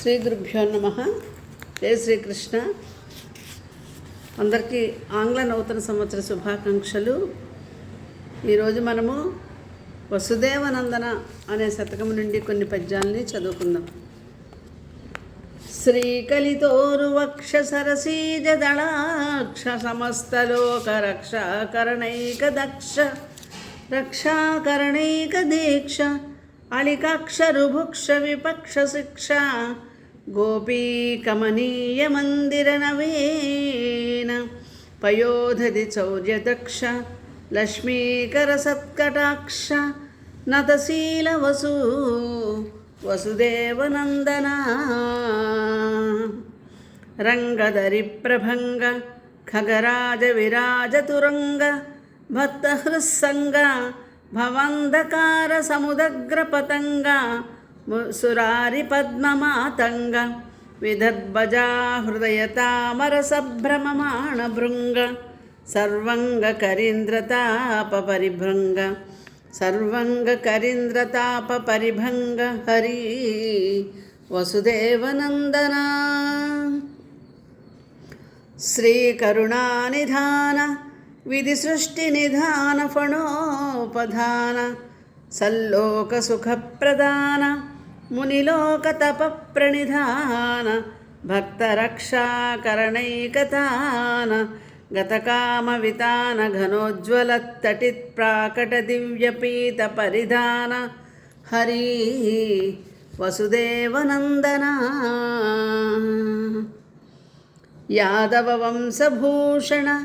శ్రీ గురుభ్యో నమ. జయ శ్రీకృష్ణ అందరికీ ఆంగ్ల నూతన సంవత్సర శుభాకాంక్షలు. ఈరోజు మనము వసుదేవనందన అనే శతకం నుండి కొన్ని పద్యాల్ని చదువుకుందాం. శ్రీకలితోరువక్ష సరసీజదళాక్ష సమస్తలోక రక్షాకరణైక దక్ష రక్షాకరణైక దీక్ష అళికాక్షరుభుక్ష విపక్ష శిక్ష గోపీ మందిర నవీన పయోధది చౌర్యదక్ష లక్ష్మీకర సత్కటాక్ష నతశీల వసు వసుదేవనందన రంగధరి ప్రభంగ ఖగరాజ విరాజ తురంగ భక్త హృస్సంగ భవంధకార సముదగ్ర పతంగ సురారి పద్మమాతంగ విదద్భజా హృదయ తామర సభ్రమమాణ భృంగ సర్వంగ కరీంద్రతాప పరిభృంగ సర్వంగ కరీంద్రతాప పరిభంగ హరి వసుదేవనందనా. శ్రీకరుణానిధాన విధి సృష్టి నిధాన ఫణోపధాన సల్లోక సుఖప్రదాన మునిలోక తప ప్రణిధాన భక్తరక్షాకరణైకతాన గతకామ వితాన ఘనోజ్వల తటిత్ ప్రాకట దివ్యపీత పరిధాన హరి వసుదేవనందన. యాదవ వంశభూషణ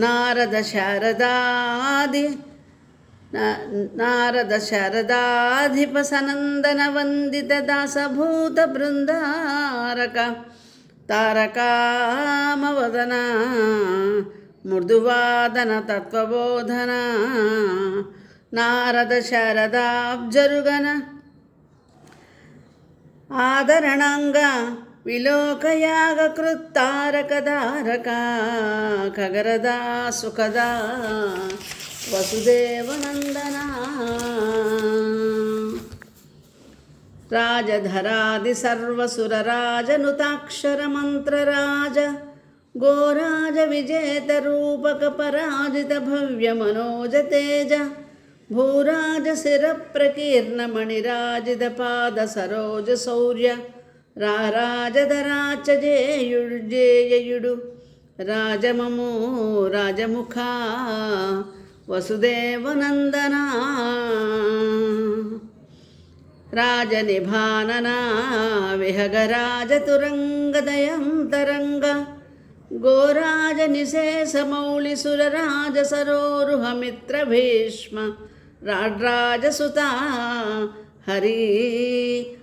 నారద శారదాది నారద శారదాధిప సనందన వందిత దాసభూత బృందారక తారకామవదన మృదువాదన తత్వబోధన నారద శారదాబ్జరుగన ఆదరణంగా విలోకయాగకృత్తారకదారక ఖగరదా సుఖదా వసుదేవనందనా. రాజధరాది సర్వసురరాజనుతాక్షరమంత్రరాజ గోరాజ విజేత రూపక పరాజిత భవ్య మనోజ తేజ భూరాజ శిర ప్రకీర్ణమణిరాజిత పాద సరోజ శౌర్య. రారాజధరాచజేయుడు జేయుడు రాజమము రాజముఖ వసుదేవనందన. రాజనిభాననా విహగరాజతురంగదయంతరంగ. గోరాజ నిశేషమౌళి సురరాజ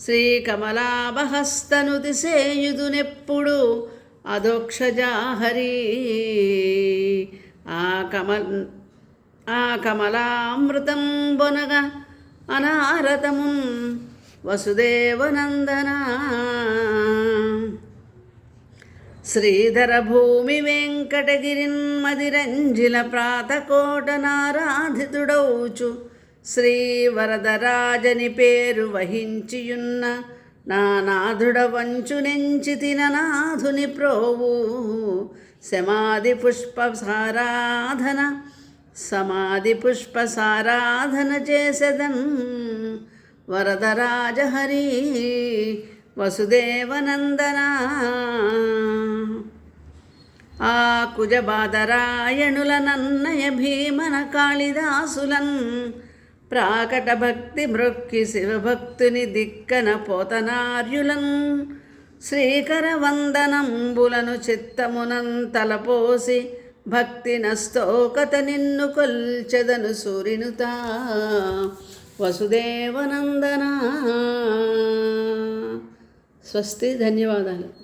శ్రీకమలాభహస్తనుతిసేయుదునెప్పుడు అధోక్షజాహరి. ఆ కమల్ ఆ కమలామృతం బొనగ అనారతమున్ వసుదేవనందన. శ్రీధర భూమి వెంకటగిరిన్మదిరంజిల ప్రాతకోటనారాధితుడౌచు శ్రీ వరదరాజని పేరు వహించియున్న నానాథుడ వంచు నెంచి తిననాథుని ప్రోవు సమాధి పుష్ప సారాధన సమాధి పుష్ప సారాధన చేసెదన్ వరదరాజహరి వసుదేవనందన. ఆ కుజబాదరాయణుల నన్నయ భీమన కాళిదాసులన్ ప్రాకట భక్తి మృక్కి శివభక్తుని దిక్కన పోతనార్యులన్ శ్రీకర వందనంబులను చిత్తమునంతలపోసి భక్తి నస్తోకత నిన్ను కొల్చెదను సూర్యునుత వసుదేవనందన. స్వస్తి ధన్యవాదాలు.